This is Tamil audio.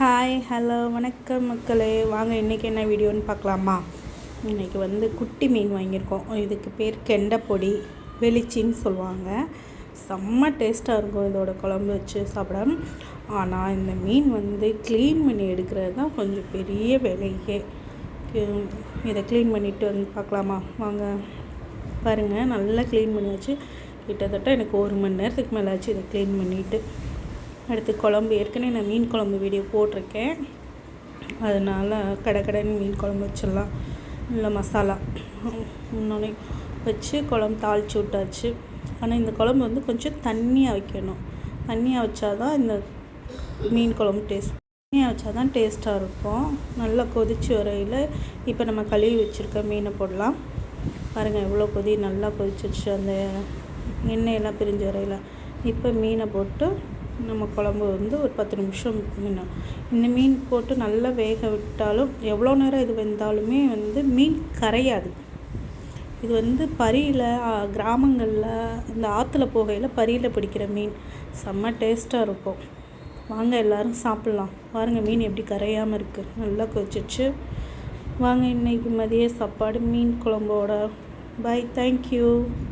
ஹாய் ஹலோ வணக்கம் மக்களே. வாங்க இன்றைக்கி என்ன வீடியோன்னு பார்க்கலாமா? இன்றைக்கி வந்து குட்டி மீன் வாங்கியிருக்கோம். இதுக்கு பேர் கெண்டைப்பொடி வெளிச்சின்னு சொல்லுவாங்க. செம்ம டேஸ்ட்டாக இருக்கும் இதோட குழம்பு வச்சு சாப்பிட ஆனால் இந்த மீன் வந்து க்ளீன் பண்ணி எடுக்கிறது தான் கொஞ்சம் பெரிய வேலையே. இதை க்ளீன் பண்ணிவிட்டு வந்து பார்க்கலாமா? வாங்க பாருங்கள் நல்லா க்ளீன் பண்ணி வச்சு கிட்டத்தட்ட எனக்கு ஒரு மணி நேரத்துக்கு மேலே ஆச்சு இதை க்ளீன் பண்ணிவிட்டு அடுத்து குழம்பு. ஏற்கனவே நான் மீன் குழம்பு வீடியோ போட்டிருக்கேன். அதனால் கடை கடைன்னு மீன் குழம்பு வச்சிடலாம். இல்லை மசாலா. முன்னாடி வச்சு குழம்பு தாளித்து விட்டாச்சு. ஆனால் இந்த குழம்பு வந்து கொஞ்சம் தண்ணியாக வைக்கணும். தண்ணியாக வச்சா தான் இந்த மீன் குழம்பு டேஸ்ட் தண்ணியாக வச்சா தான் டேஸ்ட்டாக இருக்கும். நல்லா கொதிச்சு வரையில் இப்போ நம்ம கழுவி வச்சுருக்க மீனை போடலாம். பாருங்கள் எவ்வளோ கொதி நல்லா கொதிச்சிச்சு அந்த எண்ணெயெல்லாம் பிரிஞ்சு வரையில். இப்போ மீனை போட்டு நம்ம குழம்பு வந்து ஒரு பத்து நிமிஷம் வேணும். இந்த மீன் போட்டு நல்லா வேக விட்டாலும் எவ்வளோ நேரம் இது வெந்தாலுமே வந்து மீன் கரையாது. இது வந்து பரியில் கிராமங்களில் இந்த ஆற்றுல போகையில் பரியில் பிடிக்கிற மீன். செம்ம டேஸ்ட்டாக இருக்கும். வாங்க எல்லோரும் சாப்பிட்லாம். பாருங்கள் மீன் எப்படி கரையாமல் இருக்குது நல்லா கொச்சிச்சு வாங்க இன்றைக்கி மதிய சாப்பாடு மீன் குழம்போட. Bye thank you